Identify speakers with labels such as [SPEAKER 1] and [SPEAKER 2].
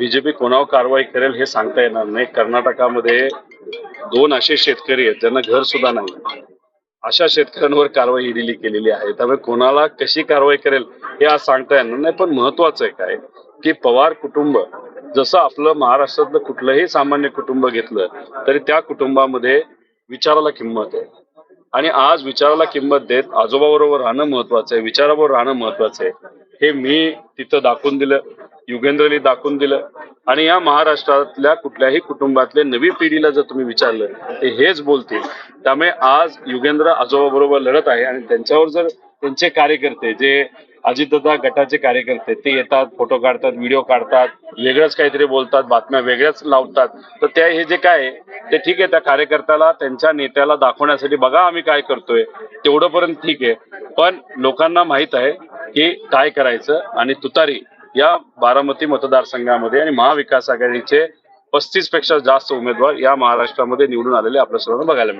[SPEAKER 1] BJP कोणावर कारवाई करेल हे सांगता येणार नाही. कर्नाटकामध्ये दोन असे शेतकरी आहेत ज्यांना घर सुद्धा नाही. अशा शेतकऱ्यांवर कारवाई ईडीली केलेली आहे. त्यामुळे कोणाला कशी कारवाई करेल हे आज सांगता येणार नाही पण महत्वाचं आहे काय की पवार कुटुंब जसं आपलं महाराष्ट्रातलं कुठलंही सामान्य कुटुंब घेतलं तरी त्या कुटुंबामध्ये विचाराला किंमत आहे. आणि आज विचाराला किंमत देत आजोबाबरोबर राहणं महत्वाचं आहे विचाराबरोबर राहणं महत्वाचं आहे. हे मी तिथं दाखवून दिलं. युगेंद्रनी दाखवून दिलं. आणि या महाराष्ट्रातल्या कुठल्याही कुटुंबातल्या नवी पिढीला जर तुम्ही विचारलं ते हेच बोलतील त्यामुळे आज युगेंद्र आजोबाबरोबर लढत आहे आणि त्यांच्यावर जर त्यांचे कार्यकर्ते जे अजितदादा गटाचे कार्यकर्ते ते येतात फोटो काढतात व्हिडिओ काढतात वेगळंच काहीतरी बोलतात बातम्या वेगळ्याच लावतात तर त्या हे जे काय आहे, ते ठीक आहे त्या कार्यकर्त्याला त्यांच्या नेत्याला दाखवण्यासाठी बघा आम्ही काय करतोय तेवढं पर्यंत ठीक आहे. पण लोकांना माहीत आहे की काय करायचं आणि तुतारी या बारामती मतदारसंघामध्ये आणि महाविकास आघाडीचे पस्तीसपेक्षा जास्त उमेदवार या महाराष्ट्रामध्ये निवडून आलेले आपल्या सर्वांना बघायला मिळतात